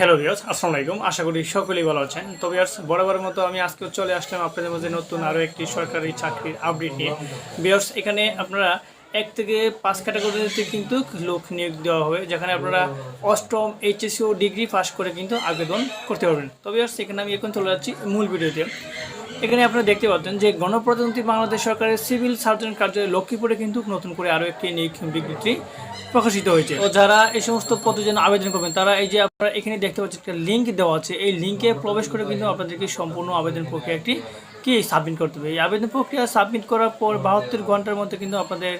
Hello ভিওস আসসালামু আলাইকুম। আশা করি সকলেই ভালো আছেন। তো বিয়ার্স বরাবরের মতো আমি আজকে চলে আসলাম আপনাদের মধ্যে নতুন আরও একটি সরকারি চাকরির আপডেট নিয়ে। বিয়ার্স এখানে আপনারা এক থেকে পাঁচ ক্যাটাগরিতে কিন্তু লোক নিয়োগ দেওয়া হবে, যেখানে আপনারা অষ্টম এইচএসসি ও ডিগ্রি পাস করে কিন্তু আবেদন করতে পারবেন। তবে এখানে আমি এখন চলে যাচ্ছি মূল ভিডিওতে এখানে আপনারা দেখতে পাচ্ছেন যে গণপ্রজাতন্ত্রী বাংলাদেশ সরকারের সিভিল সার্জন কার্যালয় লক্ষ্মীপুরে কিন্তু নতুন করে আরও একটি নিয়োগ বিজ্ঞপ্তি প্রকাশিত হয়েছে। তো যারা এই সমস্ত পদের জন্য আবেদন করবেন, তারা এই যে আপনারা এখানে দেখতে পাচ্ছেন একটা লিঙ্ক দেওয়া আছে। এই লিঙ্কে প্রবেশ করে কিন্তু আপনাদেরকে সম্পূর্ণ আবেদন প্রক্রিয়াটি কি সাবমিট করতে হবে। এই আবেদন প্রক্রিয়া সাবমিট করার পর বাহাত্তর ঘণ্টার মধ্যে কিন্তু আপনাদের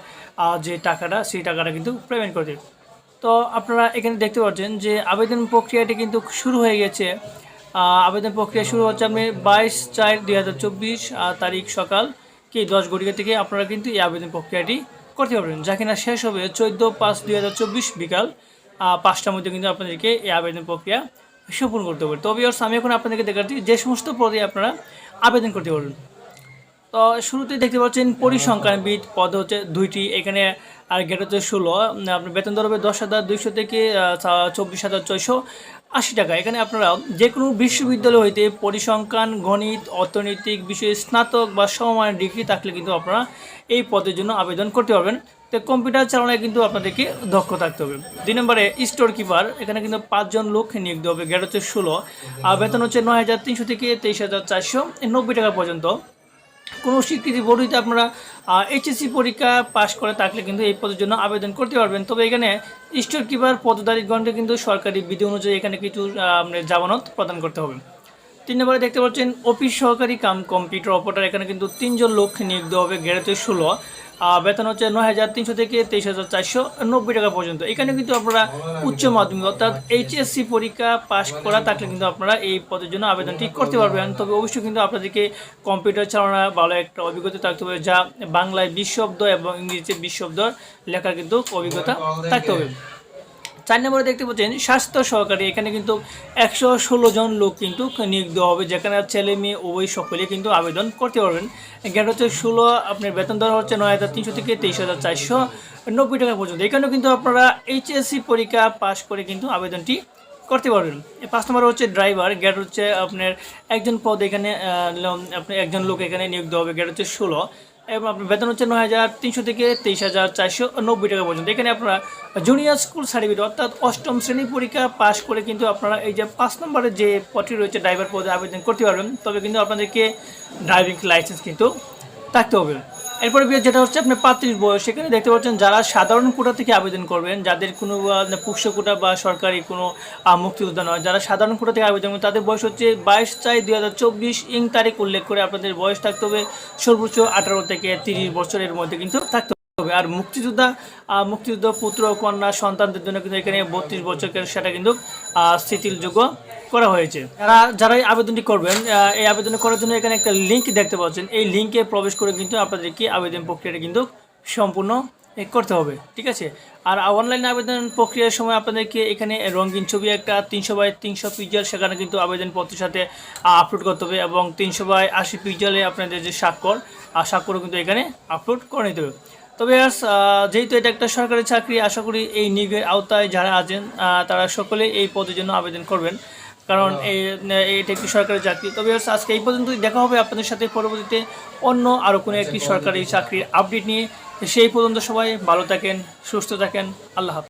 যে টাকাটা, সেই টাকাটা কিন্তু পেমেন্ট করতে। তো আপনারা এখানে দেখতে পাচ্ছেন যে আবেদন প্রক্রিয়াটি কিন্তু শুরু হয়ে গেছে। আবেদন প্রক্রিয়া শুরু হচ্ছে আপনি বাইশ চার দুই হাজার চব্বিশ তারিখ সকাল কি দশ ঘটিকা থেকে আপনারা কিন্তু এই আবেদন প্রক্রিয়াটি করতে পারবেন। যা কিনা শেষ হবে চোদ্দ পাঁচ দুই হাজার চব্বিশ বিকাল পাঁচটার মধ্যে কিন্তু আপনাদেরকে এই আবেদন প্রক্রিয়া সম্পূর্ণ করতে হবে। তবে আমি এখন আপনাদেরকে দেখাচ্ছি যে সমস্ত পদে আপনারা আবেদন করতে পারবেন। তো শুরুতে দেখতে পাচ্ছেন পরিসংখ্যানবিদ পদ হচ্ছে দুইটি। এখানে আর গেট হচ্ছে ষোলো। আপনার বেতন দর হবে দশ হাজার দুইশো থেকে চব্বিশ হাজার ছয়শো আশি টাকা। এখানে আপনারা যে কোনো বিশ্ববিদ্যালয় হইতে পরিসংখ্যান, গণিত, অর্থনৈতিক বিষয়ে স্নাতক বা সমমানের ডিগ্রি থাকলে কিন্তু আপনারা এই পদের জন্য আবেদন করতে পারবেন। তো কম্পিউটার চালানোয় কিন্তু আপনাদেরকে দক্ষ থাকতে হবে। দুই নম্বরে স্টোর কিপার। এখানে কিন্তু পাঁচজন লোক নিয়োগ হবে। গেট হচ্ছে ষোলো। আর বেতন হচ্ছে নয় হাজার তিনশো থেকে তেইশ হাজার চারশো নব্বই টাকা পর্যন্ত। কোনো স্বীকৃতি বোর্ডইতে আপনারা এইচএসসি পরীক্ষা পাশ করে থাকলে কিন্তু এই পদের জন্য আবেদন করতে পারবেন। তবে এখানে স্টোর কিপার পদধারীগণকে কিন্তু সরকারি বিধি অনুযায়ী এখানে কিছু আহ, জামানত প্রদান করতে হবে। তিন নম্বরে দেখতে পাচ্ছেন, অফিস সহকারী কাম কম্পিউটার অপারেটর। এখানে কিন্তু তিনজন লোক নিয়োগ দেওয়া হবে গেড়েতে ষোলো। বেতন হচ্ছে নয় হাজার তিনশো থেকে তেইশ হাজার চারশো নব্বই টাকা পর্যন্ত। এখানে কিন্তু আপনারা উচ্চ মাধ্যমিক, অর্থাৎ এইচএসসি পরীক্ষা পাশ করা থাকলে কিন্তু আপনারা এই পদের জন্য আবেদন ঠিক করতে পারবেন। তবে অবশ্যই কিন্তু আপনাদেরকে কম্পিউটার চালানোর ভালো একটা অভিজ্ঞতা থাকতে হবে, যা বাংলায় বিশ শব্দ এবং ইংরেজিতে বিশ শব্দ লেখার কিন্তু অভিজ্ঞতা থাকতে হবে। চার নম্বরে দেখতে পাচ্ছেন স্বাস্থ্য সহকারী। এখানে কিন্তু একশো ষোলো জন লোক কিন্তু নিয়োগ দেওয়া হবে যেখানে ছেলে মেয়ে উভয় সকলে কিন্তু আবেদন করতে পারবেন। জ্ঞান হচ্ছে ষোলো আপনার বেতন দেওয়া হচ্ছে নয় হাজার তিনশো থেকে তেইশ হাজার চারশো নব্বই টাকা পর্যন্ত। এখানেও কিন্তু আপনারা এইচএসসি পরীক্ষা পাশ করে কিন্তু আবেদনটি করতে পারবেন। পাঁচ নম্বর হচ্ছে ড্রাইভার গ্যাট হচ্ছে আপনার একজন পদ এখানে আহ, ল- আপনি একজন লোক এখানে নিয়োগ দেওয়া হবে গ্যাট হচ্ছে ষোলো। এবং আপনার বেতন হচ্ছে নয় হাজার তিনশো থেকে তেইশ হাজার চারশো নব্বই টাকা পর্যন্ত। এখানে আপনারা জুনিয়র স্কুল সার্টিফিকেট অর্থাৎ অষ্টম শ্রেণি পরীক্ষা পাশ করে কিন্তু আপনারা এই যে পাঁচ নম্বরের যে পদটি রয়েছে ড্রাইভার পদে আবেদন করতে পারবেন। তবে কিন্তু আপনাদেরকে ড্রাইভিং লাইসেন্স কিন্তু থাকতে হবে। এরপরে বিয়ে যেটা হচ্ছে আপনি পাত্রীর বয়স সেখানে দেখতে পাচ্ছেন, যারা সাধারণ কোটা থেকে আবেদন করবেন, যাদের কোনো পুষ্য কোটা বা সরকারি কোনো মুক্তিযোদ্ধা নয়, যারা সাধারণ কোটা থেকে আবেদন করবেন, তাদের বয়স হচ্ছে বাইশ চার দুই হাজার চব্বিশ ইং তারিখ উল্লেখ করে আপনাদের বয়স থাকতে হবে সর্বোচ্চ আঠারো থেকে তিরিশ বছরের মধ্যে কিন্তু থাকতে হবে। আর মুক্তিযোদ্ধা মুক্তিযুদ্ধ পুত্র, কন্যা, সন্তানদের জন্য কিন্তু এখানে বত্রিশ বছরের সেটা কিন্তু শিথিলযোগ্য। করা হয়েছে। যারা যারা এই আবেদনটি করবেন এই আবেদন করার জন্য এখানে একটা লিঙ্ক দেখতে পাচ্ছেন। এই লিঙ্কে প্রবেশ করে কিন্তু আপনাদেরকে আবেদন প্রক্রিয়াটা কিন্তু সম্পূর্ণ করতে হবে, ঠিক আছে? আর অনলাইন আবেদন প্রক্রিয়ার সময় আপনাদেরকে এখানে রঙিন ছবি একটা, তিনশো বাই তিনশো পিক্সেল সেখানে কিন্তু আবেদনপত্রের সাথে আপলোড করতে হবে এবং তিনশো বাই আশি পিক্সেলে আপনাদের যে স্বাক্ষর আর স্বাক্ষরও কিন্তু এখানে আপলোড করে নিতে হবে। তবে যেহেতু এটা একটা সরকারি চাকরি, আশা করি এই নিয়োগের আওতায় যারা আছেন তারা সকলে এই পদের জন্য আবেদন করবেন। কারণ এই- এটা একটি সরকারি চাকরি। তবে আজকে এই পর্যন্তই দেখা হবে আপনাদের সাথে পরবর্তীতে অন্য আরও কোনো একটি সরকারি চাকরির আপডেট নিয়ে। সেই পর্যন্ত সবাই ভালো থাকেন সুস্থ থাকেন। আল্লাহ হাফেজ।